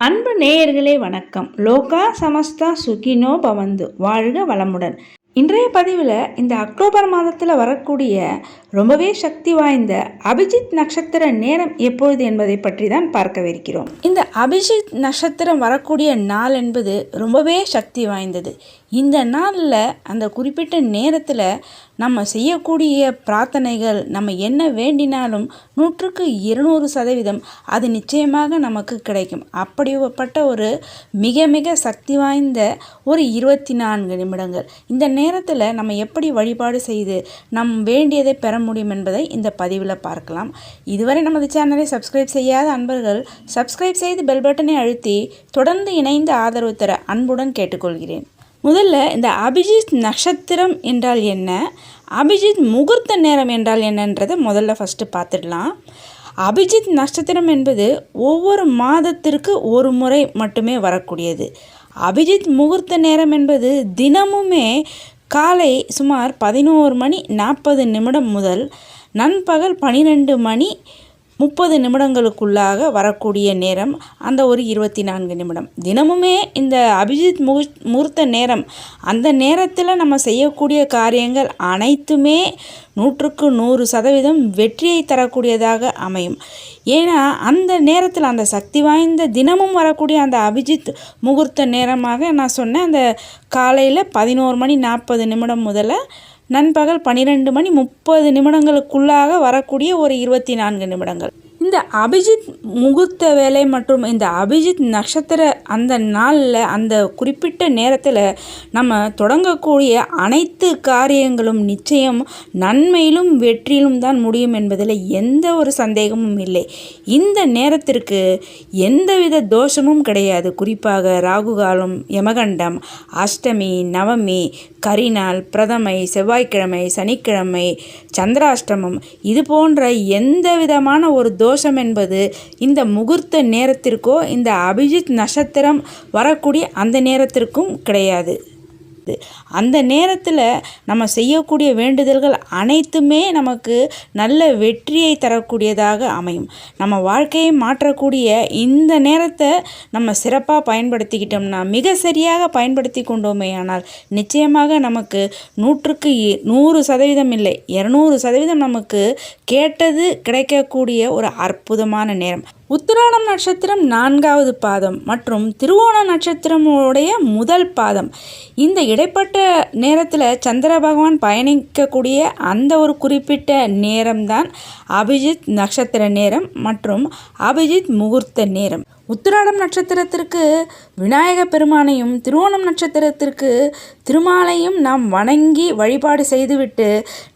அன்பு நேயர்களே வணக்கம். லோகா சமஸ்தா சுகினோ பவந்து. வாழ்க வளமுடன். இன்றைய பதிவில் இந்த அக்டோபர் மாதத்தில் வரக்கூடிய ரொம்பவே சக்தி வாய்ந்த அபிஜித் நட்சத்திர நேரம் எப்பொழுது என்பதை பற்றி தான் பார்க்கவிருக்கிறோம். இந்த அபிஜித் நட்சத்திரம் வரக்கூடிய நாள் என்பது ரொம்பவே சக்தி வாய்ந்தது. இந்த நாளில் அந்த குறிப்பிட்ட நேரத்தில் நம்ம செய்யக்கூடிய பிரார்த்தனைகள் நம்ம என்ன வேண்டினாலும் நூற்றுக்கு இருநூறு சதவீதம் அது நிச்சயமாக நமக்கு கிடைக்கும். அப்படிப்பட்ட ஒரு மிக மிக சக்தி வாய்ந்த ஒரு இருபத்தி நான்கு நிமிடங்கள். இந்த நேரத்தில் நம்ம எப்படி வழிபாடு செய்து நம் வேண்டியதை பெற முடியும் என்பதை இந்த பதிவில் பார்க்கலாம். இதுவரை நமது சேனலை சப்ஸ்கிரைப் செய்யாத அன்பர்கள் சப்ஸ்கிரைப் செய்து பெல் பட்டனை அழுத்தி தொடர்ந்து இணைந்து ஆதரவு தர அன்புடன் கேட்டுக்கொள்கிறேன். முதல்ல இந்த அபிஜித் நட்சத்திரம் என்றால் என்ன? அபிஜித் முகூர்த்த நேரம் என்றால் என்னன்றதை முதல்ல ஃபஸ்ட்டு பார்த்துடலாம். அபிஜித் நட்சத்திரம் என்பது ஒவ்வொரு மாதத்திற்கு ஒரு முறை மட்டுமே வரக்கூடியது. அபிஜித் முகூர்த்த நேரம் என்பது தினமுமே காலை சுமார் பதினோரு மணி நாற்பது நிமிடம் முதல் நண்பகல் பன்னிரெண்டு மணி முப்பது நிமிடங்களுக்குள்ளாக வரக்கூடிய நேரம் அந்த ஒரு இருபத்தி நான்கு நிமிடம். தினமுமே இந்த அபிஜித் முகு முகூர்த்த நேரம் அந்த நேரத்தில் நம்ம செய்யக்கூடிய காரியங்கள் அனைத்துமே நூற்றுக்கு நூறு சதவீதம் வெற்றியை தரக்கூடியதாக அமையும். ஏன்னா அந்த நேரத்தில் அந்த சக்தி வாய்ந்த தினமும் வரக்கூடிய அந்த அபிஜித் முகூர்த்த நேரமாக நான் சொன்னேன் அந்த காலையில் பதினோரு மணி நாற்பது நிமிடம் முதல்ல நண்பகல் பன்னிரெண்டு மணி முப்பது நிமிடங்களுக்குள்ளாக வரக்கூடிய ஒரு இருபத்தி நான்கு நிமிடங்கள். இந்த அபிஜித் முகூர்த்த வேலை மற்றும் இந்த அபிஜித் நட்சத்திர அந்த நாளில் அந்த குறிப்பிட்ட நேரத்தில் நம்ம தொடங்கக்கூடிய அனைத்து காரியங்களும் நிச்சயம் நன்மையிலும் வெற்றியிலும் தான் முடியும் என்பதில் எந்த ஒரு சந்தேகமும் இல்லை. இந்த நேரத்திற்கு எந்தவித தோஷமும் கிடையாது. குறிப்பாக ராகுகாலம் யமகண்டம் அஷ்டமி நவமி கரிநாள் பிரதமை செவ்வாய்க்கிழமை சனிக்கிழமை சந்திராஷ்டமம் இது போன்ற எந்த விதமான ஒரு தோஷம் என்பது இந்த முகூர்த்த நேரத்திற்கோ இந்த அபிஜித் நட்சத்திரம் வரக்கூடிய அந்த நேரத்திற்கும் கிடையாது. அந்த நேரத்தில் நம்ம செய்யக்கூடிய வேண்டுதல்கள் அனைத்துமே நமக்கு நல்ல வெற்றியை தரக்கூடியதாக அமையும். நம்ம வாழ்க்கையை மாற்றக்கூடிய இந்த நேரத்தை நம்ம சிறப்பாக பயன்படுத்திக்கிட்டோம்னா மிக சரியாக பயன்படுத்தி கொண்டோமே ஆனால் நிச்சயமாக நமக்கு நூற்றுக்கு நூறு சதவீதம் இல்லை இரநூறு சதவீதம் நமக்கு கேட்டது கிடைக்கக்கூடிய ஒரு அற்புதமான நேரம். உத்திராடம் நட்சத்திரம் நான்காவது பாதம் மற்றும் திருவோண நட்சத்திரமுடைய முதல் பாதம். இந்த இடைப்பட்ட நேரத்தில் சந்திர பகவான் பயணிக்கக்கூடிய அந்த ஒரு குறிப்பிட்ட நேரம்தான் அபிஜித் நட்சத்திர நேரம் மற்றும் அபிஜித் முகூர்த்த நேரம். உத்திராடம் நட்சத்திரத்திற்கு விநாயக பெருமானையும் திருவோணம் நட்சத்திரத்திற்கு திருமாலையும் நாம் வணங்கி வழிபாடு செய்துவிட்டு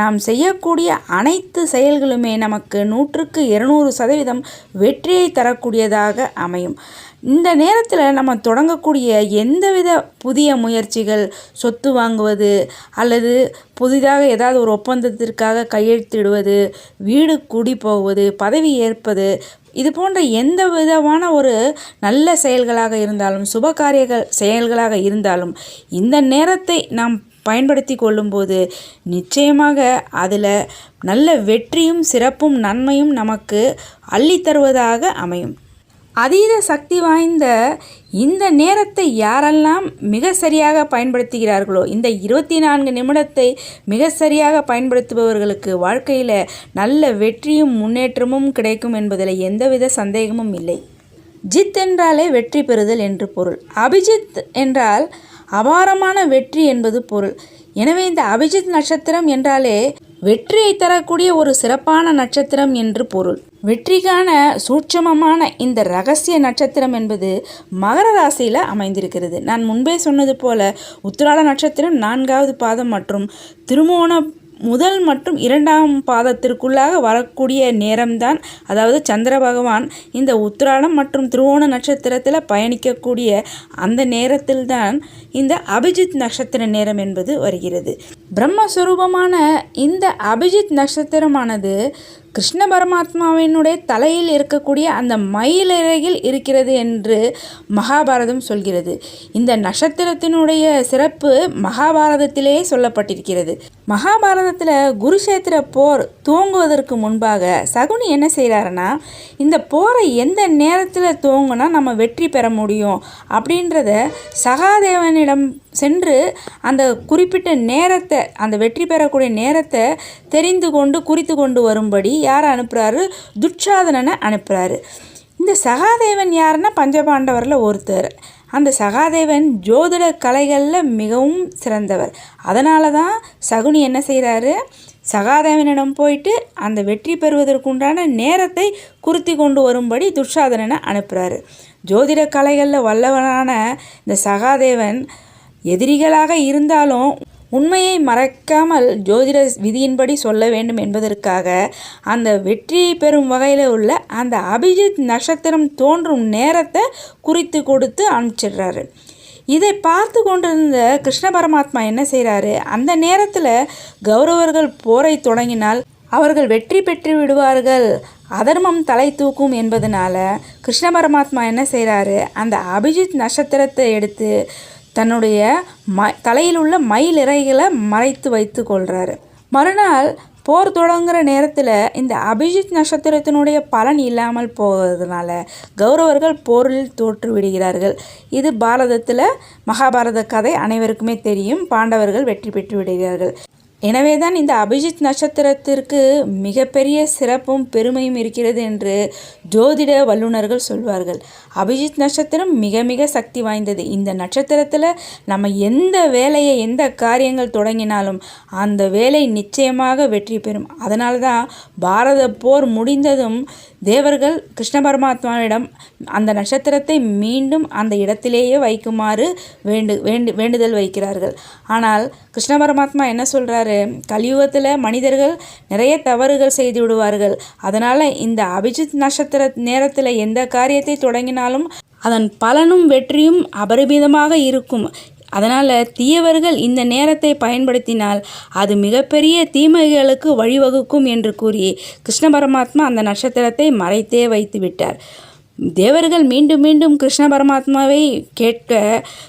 நாம் செய்யக்கூடிய அனைத்து செயல்களுமே நமக்கு நூற்றுக்கு இருநூறு சதவீதம் வெற்றியை தரக்கூடியதாக அமையும். இந்த நேரத்தில் நம்ம தொடங்கக்கூடிய எந்தவித புதிய முயற்சிகள் சொத்து வாங்குவது அல்லது புதிதாக ஏதாவது ஒரு ஒப்பந்தத்திற்காக கையெழுத்திடுவது வீடு குடி போவது பதவி ஏற்பது இது போன்ற எந்த விதமான ஒரு நல்ல செயல்களாக இருந்தாலும் சுப காரியங்கள் செயல்களாக இருந்தாலும் இந்த நேரத்தை நாம் பயன்படுத்தி கொள்ளும்போது நிச்சயமாக அதில் நல்ல வெற்றியும் சிறப்பும் நன்மையும் நமக்கு அள்ளித்தருவதாக அமையும். அதீத சக்தி வாய்ந்த இந்த நேரத்தை யாரெல்லாம் மிக சரியாக பயன்படுத்துகிறார்களோ இந்த இருபத்தி நான்கு நிமிடத்தை மிக சரியாக பயன்படுத்துபவர்களுக்கு வாழ்க்கையில் நல்ல வெற்றியும் முன்னேற்றமும் கிடைக்கும் என்பதில் எந்தவித சந்தேகமும் இல்லை. ஜித் என்றாலே வெற்றி பெறுதல் என்று பொருள். அபிஜித் என்றால் அபாரமான வெற்றி என்பது பொருள். எனவே இந்த அபிஜித் நட்சத்திரம் என்றாலே வெற்றியை தரக்கூடிய ஒரு சிறப்பான நட்சத்திரம் என்று பொருள். வெற்றிக்கான சூட்சமமான இந்த ரகசிய நட்சத்திரம் என்பது மகர ராசியில் அமைந்திருக்கிறது. நான் முன்பே சொன்னது போல உத்திராட நட்சத்திரம் நான்காவது பாதம் மற்றும் திருமோண முதல் மற்றும் இரண்டாம் பாதத்திற்குள்ளாக வரக்கூடிய நேரம்தான் அதாவது சந்திர பகவான் இந்த உத்திராடம் மற்றும் திருவோண நட்சத்திரத்தில் பயணிக்கக்கூடிய அந்த நேரத்தில்தான் இந்த அபிஜித் நட்சத்திர நேரம் என்பது வருகிறது. பிரம்மஸ்வரூபமான இந்த அபிஜித் நட்சத்திரமானது கிருஷ்ண பரமாத்மாவினுடைய தலையில் இருக்கக்கூடிய அந்த மயிலிறகில் இருக்கிறது என்று மகாபாரதம் சொல்கிறது. இந்த நட்சத்திரத்தினுடைய சிறப்பு மகாபாரதத்திலேயே சொல்லப்பட்டிருக்கிறது. மகாபாரதத்தில் குருஷேத்திர போர் துவங்குவதற்கு முன்பாக சகுனி என்ன செய்கிறாருன்னா இந்த போரை எந்த நேரத்தில் துவங்குனா நம்ம வெற்றி பெற முடியும் அப்படின்றத சகாதேவனிடம் சென்று அந்த குறிப்பிட்ட நேரத்தை அந்த வெற்றி பெறக்கூடிய நேரத்தை தெரிந்து கொண்டு குறித்து கொண்டு வரும்படி யாரை அனுப்புகிறாரு துட்சாதனனை அனுப்புகிறாரு இந்த சகாதேவன் யாருன்னா? பஞ்சபாண்டவரில் ஒருத்தர். அந்த சகாதேவன் ஜோதிட கலைகளில் மிகவும் சிறந்தவர். அதனால தான் சகுனி என்ன செய்கிறாரு சகாதேவனிடம் போயிட்டு அந்த வெற்றி பெறுவதற்குண்டான நேரத்தை குறித்தி கொண்டு வரும்படி துஷாதனனை அனுப்புகிறாரு ஜோதிட கலைகளில் வல்லவனான இந்த சகாதேவன் எதிரிகளாக இருந்தாலும் உண்மையை மறக்காமல் ஜோதிட விதியின்படி சொல்ல வேண்டும் என்பதற்காக அந்த வெற்றி பெறும் வகையில் உள்ள அந்த அபிஜித் நட்சத்திரம் தோன்றும் நேரத்தை குறித்து கொடுத்து அனுப்பிச்சிடுறாரு. இதை பார்த்து கொண்டிருந்த கிருஷ்ண பரமாத்மா என்ன செய்கிறாரு அந்த நேரத்தில் கௌரவர்கள் போரை தொடங்கினால் அவர்கள் வெற்றி பெற்று விடுவார்கள் அதர்மம் தலை தூக்கும் என்பதனால கிருஷ்ண பரமாத்மா என்ன செய்கிறாரு அந்த அபிஜித் நட்சத்திரத்தை எடுத்து தன்னுடைய ம தலையில் உள்ள மயில் இறைகளை மறைத்து வைத்து கொள்கிறாரு மறுநாள் போர் தொடங்குகிற நேரத்தில் இந்த அபிஜித் நட்சத்திரத்தினுடைய பலன் இல்லாமல் போவதனால கௌரவர்கள் போரில் தோற்று விடுகிறார்கள். இது பாரதத்தில் மகாபாரத கதை அனைவருக்குமே தெரியும். பாண்டவர்கள் வெற்றி பெற்று விடுகிறார்கள். எனவே தான் இந்த அபிஜித் நட்சத்திரத்திற்கு மிகப்பெரிய சிறப்பும் பெருமையும் இருக்கிறது என்று ஜோதிட வல்லுநர்கள் சொல்வார்கள். அபிஜித் நட்சத்திரம் மிக மிக சக்தி வாய்ந்தது. இந்த நட்சத்திரத்தில் நம்ம எந்த வேலையை எந்த காரியங்கள் தொடங்கினாலும் அந்த வேலை நிச்சயமாக வெற்றி பெறும். அதனால தான் பாரத போர் முடிந்ததும் தேவர்கள் கிருஷ்ண பரமாத்மாவிடம் அந்த நட்சத்திரத்தை மீண்டும் அந்த இடத்திலேயே வைக்குமாறு வேண்டு வேண்டு வேண்டுதல் வைக்கிறார்கள். ஆனால் கிருஷ்ண பரமாத்மா என்ன சொல்கிறாரு கலியுகத்தில் மனிதர்கள் நிறைய தவறுகள் செய்து விடுவார்கள். அதனால் இந்த அபிஜித் நட்சத்திர நேரத்தில் எந்த காரியத்தை தொடங்கினாலும் அதன் பலனும் வெற்றியும் அபரிமிதமாக இருக்கும். அதனால் தீயவர்கள் இந்த நேரத்தை பயன்படுத்தினால் அது மிகப்பெரிய தீமைகளுக்கு வழிவகுக்கும் என்று கூறி கிருஷ்ண பரமாத்மா அந்த நட்சத்திரத்தை மறைத்தே வைத்து விட்டார். தேவர்கள் மீண்டும் மீண்டும் கிருஷ்ண பரமாத்மாவை கேட்க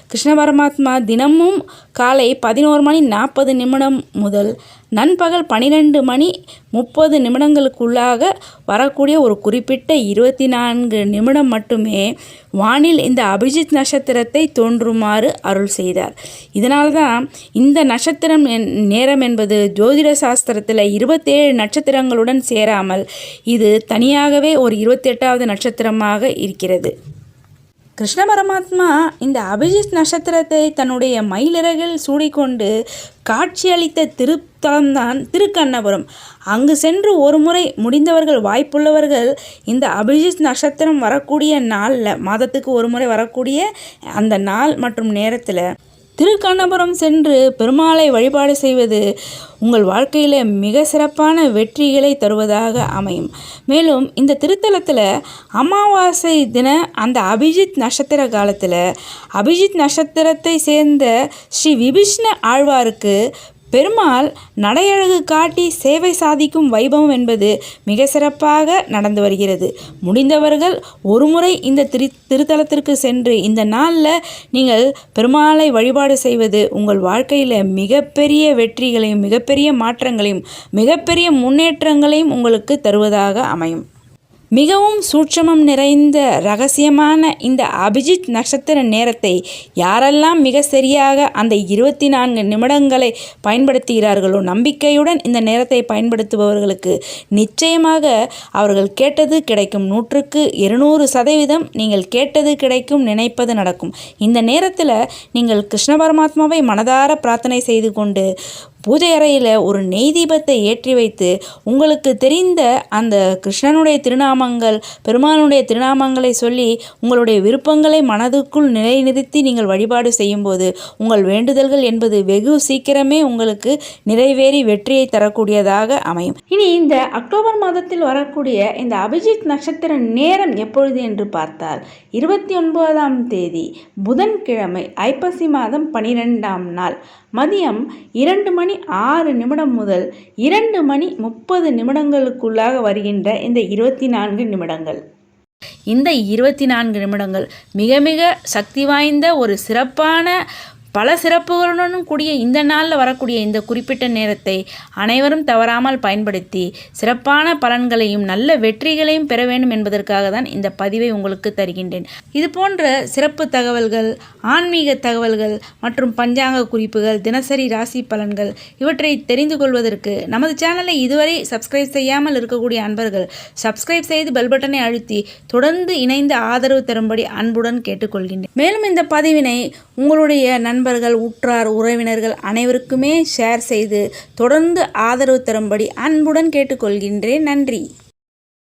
கிருஷ்ண பரமாத்மா தினமும் காலை பதினோரு மணி நாற்பது நிமிடம் முதல் நண்பகல் பன்னிரெண்டு மணி முப்பது நிமிடங்களுக்குள்ளாக வரக்கூடிய ஒரு குறிப்பிட்ட இருபத்தி நான்கு நிமிடம் மட்டுமே வானில் இந்த அபிஜித் நட்சத்திரத்தை தோன்றுமாறு அருள் செய்தார். இதனால்தான் தான் இந்த நட்சத்திரம் நேரம் என்பது ஜோதிட சாஸ்திரத்தில் இருபத்தேழு நட்சத்திரங்களுடன் சேராமல் இது தனியாகவே ஒரு இருபத்தெட்டாவது நட்சத்திரமாக இருக்கிறது. கிருஷ்ண பரமாத்மா இந்த அபிஜித் நட்சத்திரத்தை தன்னுடைய மயிலிறகில் சூடிக்கொண்டு காட்சியளித்த திருத்தலம்தான் திருக்கண்ணபுரம். அங்கு சென்று ஒரு முறை முடிந்தவர்கள் வாய்ப்புள்ளவர்கள் இந்த அபிஜித் நட்சத்திரம் வரக்கூடிய நாளில் மாதத்துக்கு ஒரு முறை வரக்கூடிய அந்த நாள் மற்றும் நேரத்தில் திருக்கண்ணபுரம் சென்று பெருமாளை வழிபாடு செய்வது உங்கள் வாழ்க்கையில் மிக சிறப்பான வெற்றிகளை தருவதாக அமையும். மேலும் இந்த திருத்தலத்தில் அமாவாசை தின அந்த அபிஜித் நட்சத்திர காலத்தில் அபிஜித் நட்சத்திரத்தை சேர்ந்த ஸ்ரீ விபிஷ்ண ஆழ்வாருக்கு பெருமாள் நடையழகு காட்டி சேவை சாதிக்கும் வைபவம் என்பது மிக சிறப்பாக நடந்து வருகிறது. முடிந்தவர்கள் ஒருமுறை இந்த திரு திருத்தலத்திற்கு சென்று இந்த நாளில் நீங்கள் பெருமாளை வழிபாடு செய்வது உங்கள் வாழ்க்கையில் மிகப்பெரிய வெற்றிகளையும் மிகப்பெரிய மாற்றங்களையும் மிகப்பெரிய முன்னேற்றங்களையும் உங்களுக்கு தருவதாக அமையும். மிகவும் சூட்சமம் நிறைந்த ரகசியமான இந்த அபிஜித் நட்சத்திர நேரத்தை யாரெல்லாம் மிக சரியாக அந்த இருபத்தி நான்கு நிமிடங்களை பயன்படுத்துகிறார்களோ நம்பிக்கையுடன் இந்த நேரத்தை பயன்படுத்துபவர்களுக்கு நிச்சயமாக அவர்கள் கேட்டது கிடைக்கும். நூற்றுக்கு இருநூறு சதவீதம் நீங்கள் கேட்டது கிடைக்கும் நினைப்பது நடக்கும். இந்த நேரத்தில் நீங்கள் கிருஷ்ண பரமாத்மாவை மனதார பிரார்த்தனை செய்து கொண்டு பூஜை அறையில் ஒரு நெய் தீபத்தை ஏற்றி வைத்து உங்களுக்கு தெரிந்த அந்த கிருஷ்ணனுடைய திருநாமங்கள் பெருமானுடைய திருநாமங்களை சொல்லி உங்களுடைய விருப்பங்களை மனதுக்குள் நிலைநிறுத்தி நீங்கள் வழிபாடு செய்யும்போது உங்கள் வேண்டுதல்கள் என்பது வெகு சீக்கிரமே உங்களுக்கு நிறைவேறி வெற்றியை தரக்கூடியதாக அமையும். இனி இந்த அக்டோபர் மாதத்தில் வரக்கூடிய இந்த அபிஜித் நட்சத்திர நேரம் எப்பொழுது என்று பார்த்தால் இருபத்தி ஒன்பதாம் தேதி புதன்கிழமை ஐப்பசி மாதம் பனிரெண்டாம் நாள். மதியம் இரண்டு மணி ஆறு நிமிடம் முதல் இரண்டு மணி முப்பது நிமிடங்களுக்குள்ளாக வருகின்ற இந்த இருபத்தி நான்கு நிமிடங்கள். இந்த இருபத்தி நான்கு நிமிடங்கள் மிக மிக சக்தி வாய்ந்த ஒரு சிறப்பான பல சிறப்புகளுடன் கூடிய இந்த நாளில் வரக்கூடிய இந்த குறிப்பிட்ட நேரத்தை அனைவரும் தவறாமல் பயன்படுத்தி சிறப்பான பலன்களையும் நல்ல வெற்றிகளையும் பெற வேண்டும் என்பதற்காக தான் இந்த பதிவை உங்களுக்கு தருகின்றேன். இது போன்ற சிறப்பு தகவல்கள் ஆன்மீக தகவல்கள் மற்றும் பஞ்சாங்க குறிப்புகள் தினசரி ராசி பலன்கள் இவற்றை தெரிந்து கொள்வதற்கு நமது சேனலை இதுவரை சப்ஸ்கிரைப் செய்யாமல் இருக்கக்கூடிய அன்பர்கள் சப்ஸ்கிரைப் செய்து பெல் பட்டனை அழுத்தி தொடர்ந்து இணைந்து ஆதரவு தரும்படி அன்புடன் கேட்டுக்கொள்கின்றேன். மேலும் இந்த பதிவினை உங்களுடைய நன் நண்பர்கள் உற்றார் உறவினர்கள் அனைவருக்குமே ஷேர் செய்து தொடர்ந்து ஆதரவு தரும்படி அன்புடன் கேட்டுக்கொள்கின்றேன். நன்றி.